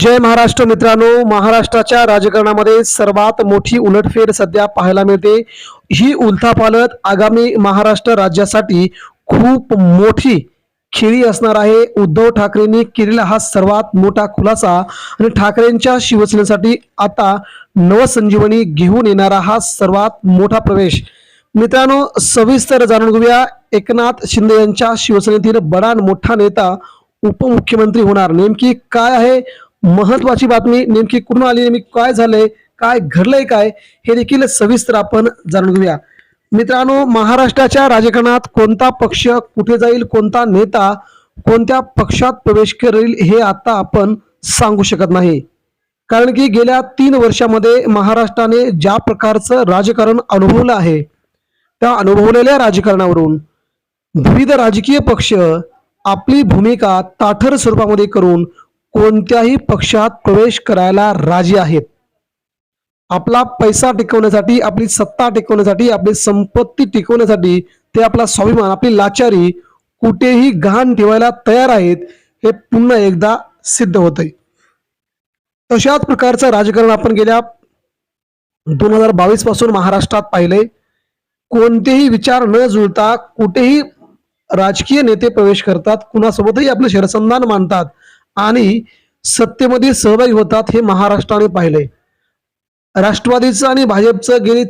जय महाराष्ट्र मित्रांनो. महाराष्ट्राच्या राजकारणामध्ये सर्वात मोठी उलटफेर सध्या पाहायला मिळते. ही उलथापालत आगामी महाराष्ट्र राज्यासाठी खूप मोठी खेळी असणार आहे. उद्धव ठाकरेंनी केलेला हा सर्वात मोठा खुलासा आणि ठाकरेंच्या शिवसेनेसाठी आता नवसंजीवनी घेऊन येणारा हा सर्वात मोठा प्रवेश. मित्रांनो सविस्तर जाणून घेऊया. एकनाथ शिंदे यांच्या शिवसेनेतील बडा मोठा नेता उपमुख्यमंत्री होणार. नेमकी काय आहे? महत्वाची बातमी नेमकी कुठून आली नेमकी काय झालंय काय घडलंय काय हे देखील सविस्तर आपण जाणून घेऊया. मित्रांनो महाराष्ट्राच्या राजकारणात कोणता पक्ष कुठे जाईल कोणता नेता कोणत्या पक्षात प्रवेश करेल हे आता आपण सांगू शकत नाही. कारण की गेल्या तीन वर्षामध्ये महाराष्ट्राने ज्या प्रकारचं राजकारण अनुभवलं आहे त्या अनुभवलेल्या राजकारणावरून विविध राजकीय पक्ष आपली भूमिका ताठर स्वरूपामध्ये करून कोणत्याही पक्षात प्रवेश करायला राजी आहेत. आपला पैसा टिकवण्यासाठी आपली सत्ता टिकवण्यासाठी आपली संपत्ती टिकवण्यासाठी ते आपला स्वाभिमान आपली लाचारी कुठेही गहाण ठेवायला तयार आहेत हे पुन्हा एकदा सिद्ध होत आहे तशाच प्रकारचं राजकारण आपण गेल्या दोन हजार बावीसपासून महाराष्ट्रात पाहिलंय. कोणतेही विचार न जुळता कुठेही राजकीय नेते प्रवेश करतात कुणासोबतही आपलं शरसंधान मानतात आणि सत्तेमध्ये सहभागी होतात हे महाराष्ट्राने पाहिले राष्ट्रवादीचं आणि भाजपचं गेली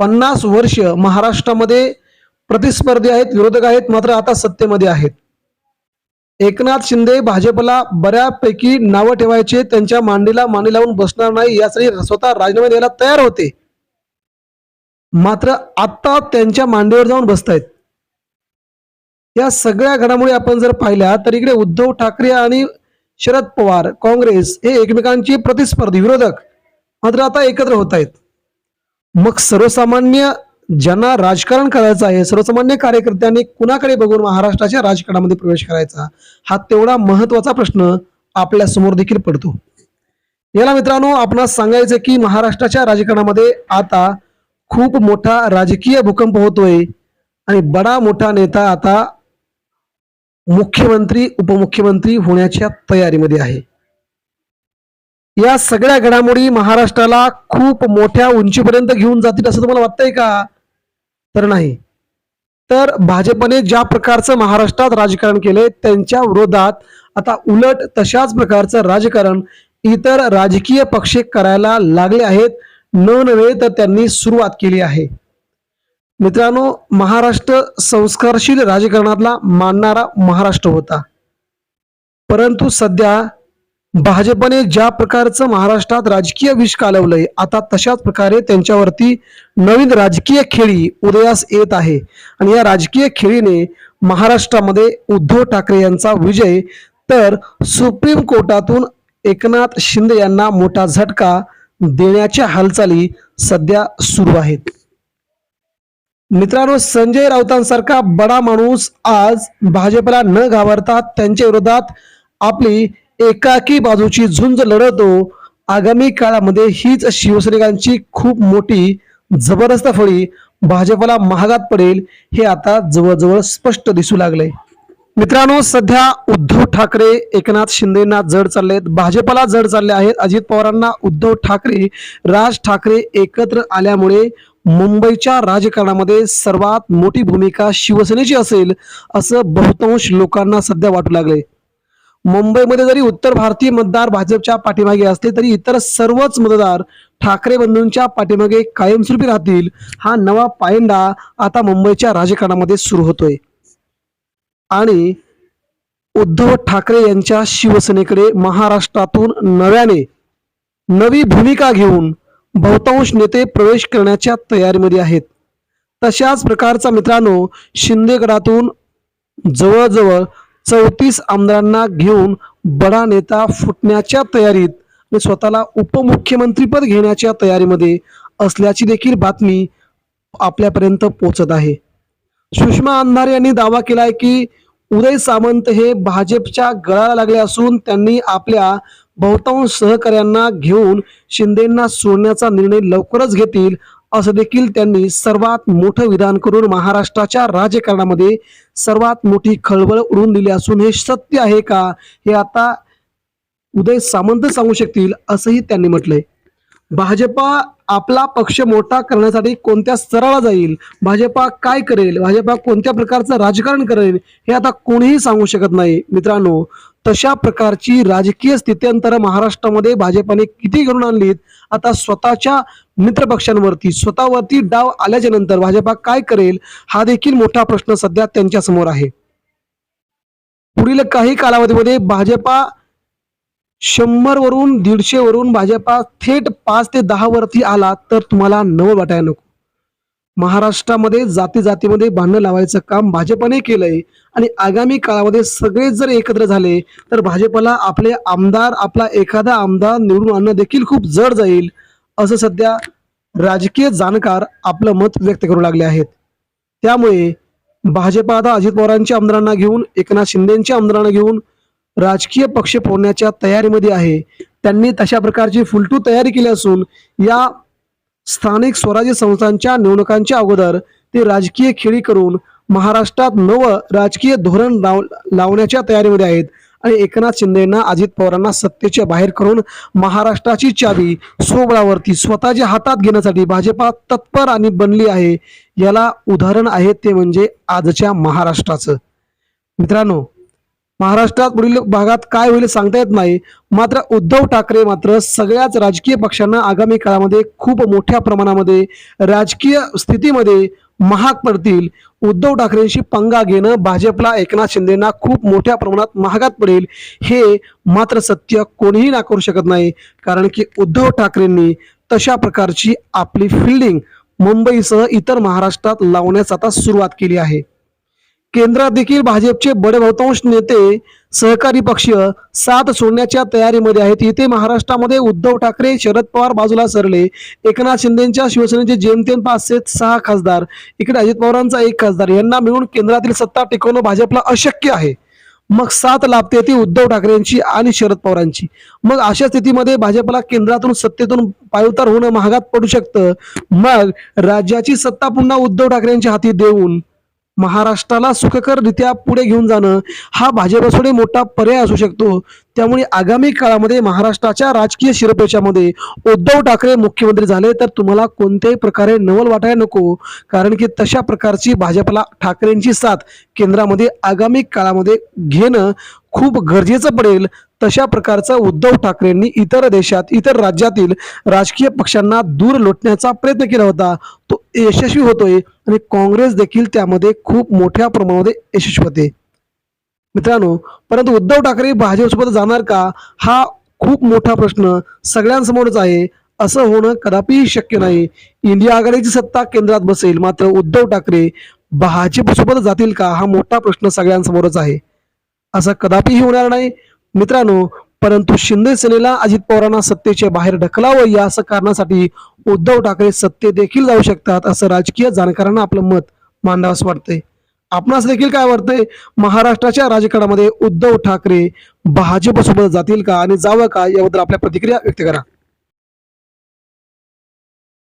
पन्नास वर्ष महाराष्ट्रामध्ये प्रतिस्पर्धी आहेत विरोधक आहेत मात्र आता सत्तेमध्ये आहेत. एकनाथ शिंदे भाजपला बऱ्यापैकी नावं ठेवायचे त्यांच्या मांडीला मांडी लावून बसणार नाही यासाठी स्वतः राजीनामे द्यायला तयार होते. मात्र आता त्यांच्या मांडीवर जाऊन बसतायत. या सगळ्या घडामोडी आपण जर पाहिल्या तर इकडे उद्धव ठाकरे आणि शरद पवार काँग्रेस हे एकमेकांची प्रतिस्पर्धी विरोधक मात्र आता एकत्र होत आहेत. मग सर्वसामान्य ज्यांना राजकारण करायचं आहे सर्वसामान्य कार्यकर्त्यांनी कुणाकडे बघून महाराष्ट्राच्या राजकारणामध्ये प्रवेश करायचा? हा तेवढा महत्त्वाचा प्रश्न आपल्यासमोर देखील पडतो. याला मित्रांनो आपणास सांगायचं की महाराष्ट्राच्या राजकारणामध्ये आता खूप मोठा राजकीय भूकंप होतोय आणि बडा मोठा नेता आता मुख्यमंत्री उपमुख्यमंत्री होण्याच्या तयारीमध्ये आहे. या सगळ्या घडामोडी महाराष्ट्राला खूप मोठ्या उंचीपर्यंत घेऊन जातील असं तुम्हाला वाटतंय का? तर नाही. तर भाजपने ज्या प्रकारचं महाराष्ट्रात राजकारण केलंय त्यांच्या विरोधात आता उलट तशाच प्रकारचं राजकारण इतर राजकीय पक्ष करायला लागले आहेत. न नव्हे तर त्यांनी सुरुवात केली आहे. मित्रांनो महाराष्ट्र संस्कारशील राजकारणातला मानणारा महाराष्ट्र होता. परंतु सध्या भाजपने ज्या प्रकारचं महाराष्ट्रात राजकीय विष कालवलंय आता तशाच प्रकारे त्यांच्यावरती नवीन राजकीय खेळी उदयास येत आहे. आणि या राजकीय खेळीने महाराष्ट्रामध्ये उद्धव ठाकरे यांचा विजय तर सुप्रीम कोर्टातून एकनाथ शिंदे यांना मोठा झटका देण्याच्या हालचाली सध्या सुरू आहेत. मित्रांनो संजय राऊतांसारखा बडा माणूस आज भाजपला न घाबरता त्यांच्या विरोधात आपली एकाकी बाजूची झुंज लढवतो. आगामी काळामध्ये हीच शिवसैनिकांची खूप मोठी जबरदस्त फळी भाजपला महागात पडेल हे आता जवळजवळ स्पष्ट दिसू लागले मित्रांनो सध्या उद्धव ठाकरे एकनाथ शिंदेना जड चाललेत भाजपला जड चालले आहेत. अजित पवारांना उद्धव ठाकरे राज ठाकरे एकत्र आल्यामुळे मुंबईच्या राजकारणामध्ये सर्वात मोठी भूमिका शिवसेनेची असेल असं बहुतांश लोकांना सध्या वाटू लागले मुंबईमध्ये जरी उत्तर भारतीय मतदार भाजपच्या पाठीमागे असले तरी इतर सर्वच मतदार ठाकरे बंधूंच्या पाठीमागे कायमस्वरूपी राहतील हा नवा पायंडा आता मुंबईच्या राजकारणामध्ये सुरू होतोय. आणि उद्धव ठाकरे यांच्या शिवसेनेकडे महाराष्ट्रातून नव्याने नवी भूमिका घेऊन बहुतांश नेते प्रवेश करण्याच्या तयारीमध्ये आहेत. तशाच प्रकारचा मित्रांनो शिंदेगडातून जवळजवळ चौतीस आमदारांना घेऊन बडा नेता फुटण्याच्या तयारीत आणि स्वतःला उपमुख्यमंत्रीपद घेण्याच्या तयारीमध्ये असल्याची देखील बातमी आपल्यापर्यंत पोचत आहे. सुषमा अंधारे यांनी दावा केलाय की उदय सामंत हे भाजपच्या गळाला लागले असून त्यांनी आपल्या बहुतांश सहकाऱ्यांना घेऊन शिंदेंना सोडण्याचा निर्णय लवकरच घेतील असं देखील त्यांनी सर्वात मोठं विधान करून महाराष्ट्राच्या राजकारणामध्ये सर्वात मोठी खळबळ उडवून दिली असून हे सत्य आहे का हे आता उदय सामंत सांगू शकतील असंही त्यांनी म्हटलंय. भाजपा आपला पक्ष मोठा करण्यासाठी कोणत्या स्तराला जाईल? भाजपा काय करेल? भाजपा कोणत्या प्रकारचं राजकारण करेल? हे आता कोणीही सांगू शकत नाही. मित्रांनो तशा प्रकारची राजकीय स्थित्यंतर महाराष्ट्रामध्ये भाजपाने किती घडून आणलीत आता स्वतःच्या मित्रपक्षांवरती स्वतःवरती डाव आल्याच्यानंतर भाजपा काय करेल? हा देखील मोठा प्रश्न सध्या त्यांच्यासमोर आहे. पुढील काही कालावधीमध्ये भाजपा शंभर वरून दीडशे वरून भाजपा थेट पाच ते दहा वरती आला तर तुम्हाला नवं वाटायला नको. महाराष्ट्रामध्ये जाती जातीमध्ये भांडणं लावायचं काम भाजपने केलंय आणि आगामी काळामध्ये सगळेच जर एकत्र झाले तर भाजपला आपले आमदार आपला एखादा आमदार निवडून आणणं देखील खूप जड जाईल असं सध्या राजकीय जाणकार आपलं मत व्यक्त करू लागले आहेत. त्यामुळे भाजपा आता अजित पवारांच्या आमदारांना घेऊन एकनाथ शिंदेच्या आमदारांना घेऊन राजकीय पक्ष फोडण्याच्या तयारीमध्ये आहे. त्यांनी तशा प्रकारची फुलटू तयारी केली असून या स्थानिक स्वराज्य संस्थांच्या निवडणुकांच्या अगोदर ते राजकीय खेळी करून महाराष्ट्रात नवं राजकीय धोरण लाव लावण्याच्या तयारीमध्ये आहेत. आणि एकनाथ शिंदेना अजित पवारांना सत्तेच्या बाहेर करून महाराष्ट्राची चावी सोबळावरती स्वतःच्या हातात घेण्यासाठी भाजपा तत्पर आणि बनली आहे. याला उदाहरण आहे ते म्हणजे आजच्या महाराष्ट्राचं. मित्रांनो महाराष्ट्रात पुढील भागात काय होईल सांगता येत नाही. मात्र उद्धव ठाकरे मात्र सगळ्याच राजकीय पक्षांना आगामी काळामध्ये खूप मोठ्या प्रमाणामध्ये राजकीय स्थितीमध्ये महाग पडतील. उद्धव ठाकरेंशी पंगा घेणं भाजपला एकनाथ शिंदेना खूप मोठ्या प्रमाणात महागात पडेल हे मात्र सत्य कोणीही नाकारू शकत नाही. कारण की उद्धव ठाकरेंनी तशा प्रकारची आपली फिल्डिंग मुंबईसह इतर महाराष्ट्रात लावण्यास आता सुरुवात केली आहे. केंद्रात देखील भाजपचे बडे बहुतांश नेते सहकारी पक्ष साथ सोडण्याच्या तयारीमध्ये आहेत. इथे महाराष्ट्रामध्ये उद्धव ठाकरे शरद पवार बाजूला सरले. एकनाथ शिंदेच्या शिवसेनेचे जेमतेम पाच ते सहा खासदार. इकडे अजित पवारांचा एक खासदार. यांना मिळून केंद्रातील सत्ता टिकवणं भाजपला अशक्य आहे. मग साथ लाभते ती उद्धव ठाकरेंची आणि शरद पवारांची. मग अशा स्थितीमध्ये भाजपला केंद्रातून सत्तेतून पायउतार होणं महागात पडू शकतं. मग राज्याची सत्ता पुन्हा उद्धव ठाकरेंच्या हाती देऊन महाराष्ट्राला सुखकररित्या पुढे घेऊन जाणं हा भाजपसाठी मोठा पर्याय असू शकतो. त्यामुळे आगामी काळामध्ये महाराष्ट्राच्या राजकीय शिरपेचामध्ये उद्धव ठाकरे मुख्यमंत्री झाले तर तुम्हाला कोणत्याही प्रकारे नवल वाटायला नको. कारण की तशा प्रकारची भाजपला ठाकरेंची साथ केंद्रामध्ये आगामी काळामध्ये घेणं खूप गरजेचं पडेल तशा प्रकारचा उद्धव ठाकरेंनी इतर देशात इतर राज्यातील राजकीय पक्षांना दूर लोटण्याचा प्रयत्न केला होता. तो यशस्वी होतोय आणि काँग्रेस देखील त्यामध्ये खूप मोठ्या प्रमाणामध्ये यशस्वी होते. मित्रांनो परंतु उद्धव ठाकरे भाजपसोबत जाणार का? हा खूप मोठा प्रश्न सगळ्यांसमोरच आहे. असं होणं कदापिही शक्य नाही. इंडिया आघाडीची सत्ता केंद्रात बसेल मात्र उद्धव ठाकरे भाजपसोबत जातील का? हा मोठा प्रश्न सगळ्यांसमोरच आहे. असं कदापिही होणार नाही. मित्रांनो परंतु शिंदे सेनेला अजित पवारांना सत्तेच्या बाहेर ढकलावं या असं कारणासाठी उद्धव ठाकरे सत्ते देखील जाऊ शकतात असं राजकीय जाणकारांना आपलं मत मांडावंसं वाटतंय. आपणास देखील काय वाटतंय? महाराष्ट्राच्या राजकारणामध्ये उद्धव ठाकरे भाजपसोबत जातील का आणि जावं का याबद्दल आपल्या प्रतिक्रिया व्यक्त करा.